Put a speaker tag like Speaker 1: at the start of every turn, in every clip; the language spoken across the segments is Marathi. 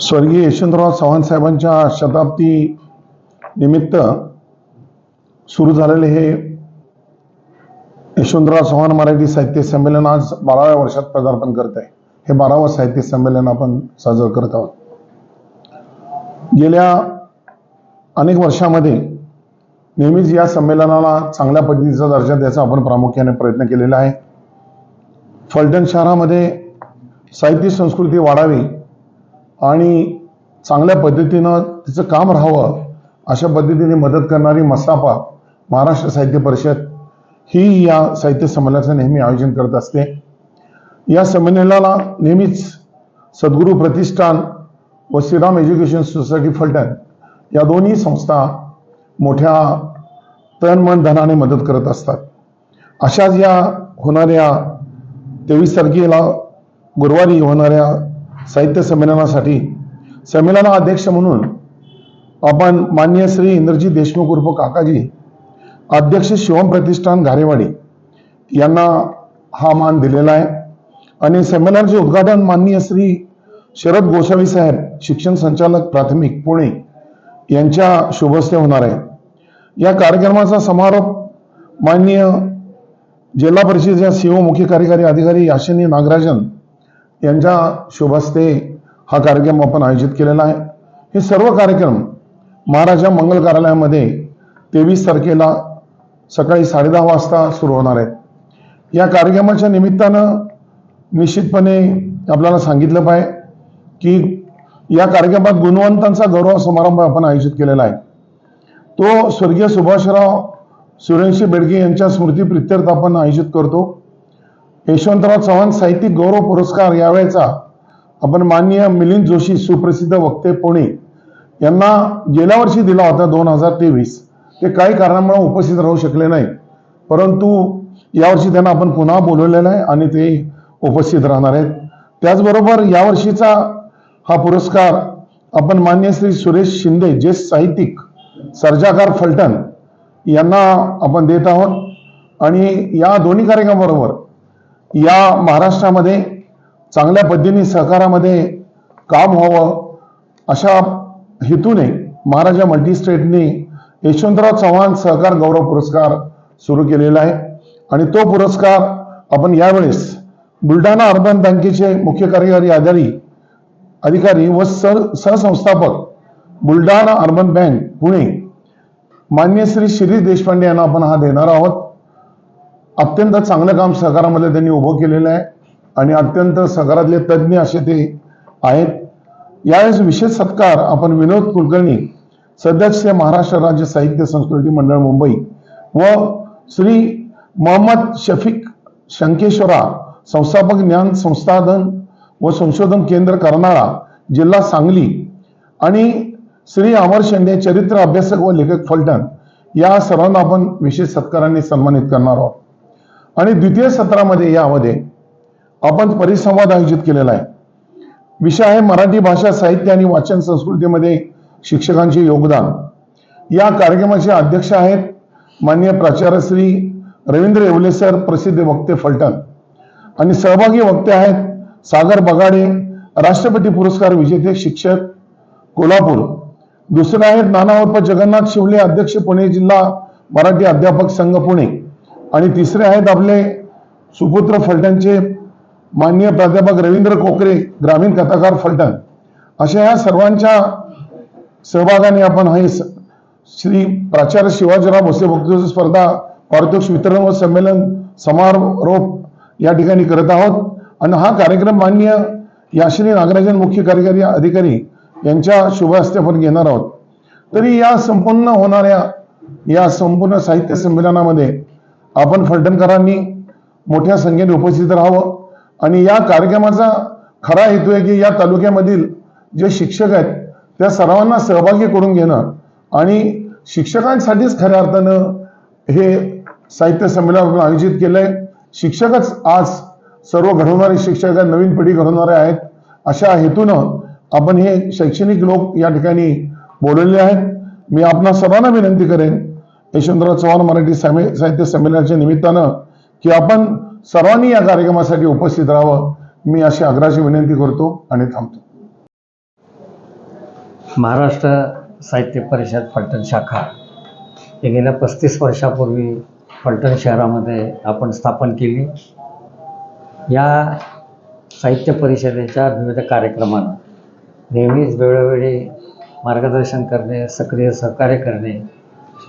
Speaker 1: स्वर्गीय यशवंतराव चव्हाण साहेबांच्या शताब्दी निमित्त सुरू झालेले हे यशवंतराव चव्हाण मराठी साहित्य संमेलन आज बाराव्या वर्षात पदार्पण करत आहे. हे बारावं साहित्य संमेलन आपण साजरं करत आहोत. गेल्या अनेक वर्षामध्ये नेहमीच या संमेलनाला चांगल्या पद्धतीचा दर्जा द्यायचा आपण प्रामुख्याने प्रयत्न केलेला आहे. फलटण शहरामध्ये साहित्य संस्कृती वाढावी आणि चांगल्या पद्धतीनं तिचं काम राहावं अशा पद्धतीने मदत करणारी मसापा महाराष्ट्र साहित्य परिषद ही या साहित्य संमेलनाचं नेहमी आयोजन करत असते. या संमेलनाला नेहमीच सद्गुरू प्रतिष्ठान व श्रीराम एज्युकेशन सोसायटी फलटण या दोन्ही संस्था मोठ्या तन मन धनाने मदत करत असतात. अशाच या होणाऱ्या तेवीस तारखेला गुरुवारी होणाऱ्या साहित्य संमेलनासाठी. संमेलना अध्यक्ष म्हणून आपण मान्य श्री इंद्रजी देशमुख उर्फ काकाजी अध्यक्ष शिवम प्रतिष्ठान घारेवाडी यांना हा मान दिलेला आहे. आणि संमेलनाचे उद्घाटन माननीय श्री शरद गोसावी साहेब शिक्षण संचालक प्राथमिक पुणे यांच्या शुभस्ते होणार आहे. या कार्यक्रमाचा समारोप माननीय जिल्हा परिषदेच्या सीओ मुख्य कार्यकारी अधिकारी याशिनी नागराजन यांच्या शुभस्ते हा कार्यक्रम आपण आयोजित केलेला आहे. हे सर्व कार्यक्रम महाराजा मंगल कार्यालयामध्ये तेवीस तारखेला सकाळी साडेदहा वाजता सुरू होणार आहेत. या कार्यक्रमाच्या निमित्तानं निश्चितपणे आपल्याला सांगितलं पाहिजे की या कार्यक्रमात गुणवंतांचा गौरव समारंभ आपण आयोजित केलेला आहे. तो स्वर्गीय सुभाषराव सुरेंशी बेडगे यांच्या स्मृती प्रित्यर्थ आपण आयोजित करतो. यशवंतराव चव्हाण साहित्यिक गौरव पुरस्कार यावेळेचा आपण माननीय मिलिंद जोशी सुप्रसिद्ध वक्ते पुणे यांना गेल्या वर्षी दिला होता दोन हजार तेवीस. ते काही कारणामुळे उपस्थित राहू शकले नाही. परंतु यावर्षी त्यांना आपण पुन्हा बोलवलेलं आहे आणि ते उपस्थित राहणार आहेत. त्याचबरोबर यावर्षीचा हा पुरस्कार आपण मान्य श्री सुरेश शिंदे ज्येष्ठ साहित्यिक सर्जाकार फलटण यांना आपण देत आहोत. आणि या दोन्ही कार्यक्रमाबरोबर या महाराष्ट्रामध्ये चांगल्या पद्धतीने सहकारामध्ये काम व्हावं अशा हेतूने महाराजा मल्टीस्टेटने यशवंतराव चव्हाण सहकार गौरव पुरस्कार सुरू केलेला आहे. आणि तो पुरस्कार आपण यावेळेस बुलढाणा अर्बन बँकेचे मुख्य कार्यकारी आधारी अधिकारी व सर सहसंस्थापक बुलढाणा अर्बन बँक पुणे मान्य श्री शिरीष देशपांडे यांना आपण हा देणार आहोत. अत्यंत चांगलं काम सहकारामध्ये त्यांनी उभं केलेलं आहे. आणि अत्यंत सहकारातले तज्ज्ञ असे ते आहेत. यावेळेस विशेष सत्कार आपण विनोद कुलकर्णी सदस्य महाराष्ट्र राज्य साहित्य संस्कृती मंडळ मुंबई व श्री मोहम्मद शफीक शंकेश्वरा संस्थापक ज्ञान संस्थाधन व संशोधन केंद्र करणारा जिल्हा सांगली आणि श्री अमर शेंडे चरित्र अभ्यासक व लेखक फलटण. या सर्वांना आपण विशेष सत्कारांनी सन्मानित करणार आहोत. आणि द्वितीय सत्रामध्ये यामध्ये आपण परिसंवाद आयोजित केलेला आहे. विषय आहे मराठी भाषा साहित्य आणि वाचन संस्कृतीमध्ये शिक्षकांचे योगदान. या कार्यक्रमाचे अध्यक्ष आहेत माननीय प्राचार्य श्री रवींद्र येवले सर प्रसिद्ध वक्ते फलटण. आणि सहभागी वक्ते आहेत सागर बगाडे राष्ट्रपती पुरस्कार विजेते शिक्षक कोल्हापूर. दुसरे आहेत नाना उर्फ जगन्नाथ शिवले अध्यक्ष पुणे जिल्हा मराठी अध्यापक संघ पुणे. आणि तिसरे आहेत आपले सुपुत्र फलटणचे माननीय प्राध्यापक रवींद्र कोकरे ग्रामीण कथाकार फलटण. अशा या सर्वांच्या सहभागाने आपण हे स- श्री प्राचार्य शिवाजीराव भोसले वक्तृत्व स्पर्धा पारितोष वितरण व संमेलन समारोप या ठिकाणी करत आहोत. आणि हा कार्यक्रम मान्य याश्री नागराजन मुख्य कार्यकारी अधिकारी यांच्या शुभ हस्ते आपण घेणार आहोत. तरी या संपूर्ण होणाऱ्या या संपूर्ण साहित्य संमेलनामध्ये आपण फलटणकरांनी मोठ्या संख्येने उपस्थित राहावं. आणि या कार्यक्रमाचा खरा हेतू आहे की या तालुक्यामधील जे शिक्षक आहेत त्या सर्वांना सहभागी करून घेणं. आणि शिक्षकांसाठीच खऱ्या अर्थानं हे साहित्य संमेलन आपण आयोजित आहे शिक्षकच आज सर्व घडवणारे शिक्षक आहेत, नवीन पिढी घडवणारे आहेत. अशा हेतूनं आपण हे शैक्षणिक लोक या ठिकाणी बोलवले आहेत. मी आपणा सर्वांना विनंती करेन यशवंतराव चव्हाण मराठी सामे- साहित्य संमेलनाच्या निमित्तानं की आपण सर्वांनी या कार्यक्रमासाठी उपस्थित राहावं मी अशी आग्रहाची विनंती करतो आणि थांबतो.
Speaker 2: महाराष्ट्र साहित्य परिषद फलटण शाखा हे गेल्या पस्तीस वर्षापूर्वी फलटण शहरामध्ये आपण स्थापन केली. या साहित्य परिषदेच्या विविध कार्यक्रमांना नेहमीच वेळोवेळी मार्गदर्शन करणे सक्रिय सहकार्य करणे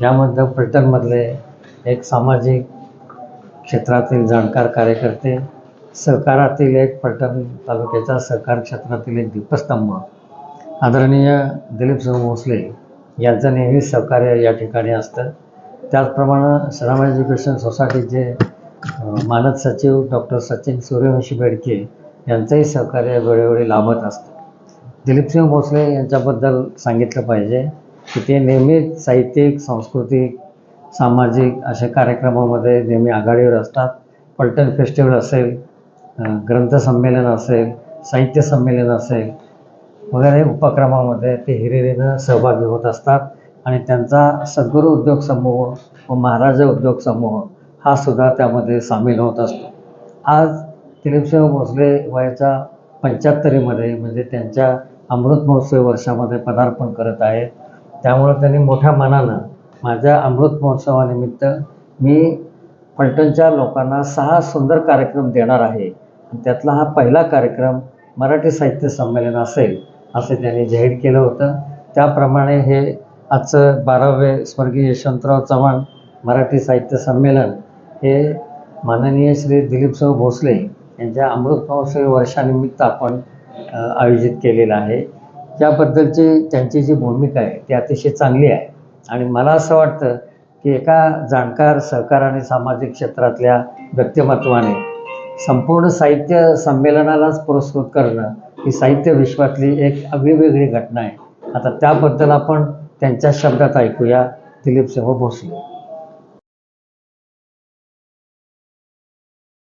Speaker 2: यामध्ये पर्यटनमधले एक सामाजिक क्षेत्रातील जाणकार कार्यकर्ते सहकारातील एक फलटण तालुक्याच्या सहकार क्षेत्रातील एक दीपस्तंभ आदरणीय दिलीप सिंह भोसले यांचं नेहमी सहकार्य या ठिकाणी असतं. त्याचप्रमाणे श्रीराम एज्युकेशन सोसायटीचे मानद सचिव डॉक्टर सचिन सूर्यवंशी बेडके यांचंही सहकार्य वेळोवेळी लाभत असतं. दिलीपसिंह भोसले यांच्याबद्दल सांगितलं पाहिजे. की ते नेहमीच साहित्यिक सांस्कृतिक सामाजिक अशा कार्यक्रमामध्ये नेहमी आघाडीवर असतात. पलटण फेस्टिवल असेल ग्रंथसंमेलन असेल साहित्य संमेलन असेल वगैरे उपक्रमामध्ये ते हिरिरीनं सहभागी होत असतात. आणि त्यांचा सद्गुरू उद्योग समूह व महाराजा उद्योग समूह हा सुद्धा त्यामध्ये सामील होत असतो. आज दिलीपसिंह भोसले वयाच्या पंच्याहत्तरीमध्ये म्हणजे त्यांच्या अमृत महोत्सवी वर्षामध्ये पदार्पण करत आहेत. त्यामुळं त्यांनी मोठ्या मनानं माझ्या अमृत महोत्सवानिमित्त मी फलटणच्या लोकांना सहा सुंदर कार्यक्रम देणार आहे. त्यातला हा पहिला कार्यक्रम मराठी साहित्य संमेलन असेल असे त्यांनी जाहीर केलं होतं. त्याप्रमाणे हे आजचं बारावे स्वर्गीय यशवंतराव चव्हाण मराठी साहित्य संमेलन हे माननीय श्री दिलीपसिंह भोसले यांच्या अमृत महोत्सवी वर्षानिमित्त आपण आयोजित केलेलं आहे. त्याबद्दलचे त्यांची जी भूमिका आहे ती अतिशय चांगली आहे. आणि मला असं वाटतं की एका जाणकार सहकार आणि सामाजिक क्षेत्रातल्या व्यक्तिमत्वाने संपूर्ण साहित्य संमेलनालाच पुरस्कृत करणं ही साहित्य विश्वातली एक वेगवेगळी घटना आहे. आता त्याबद्दल आपण त्यांच्या शब्दात ऐकूया. दिलीपसिंह भोसले.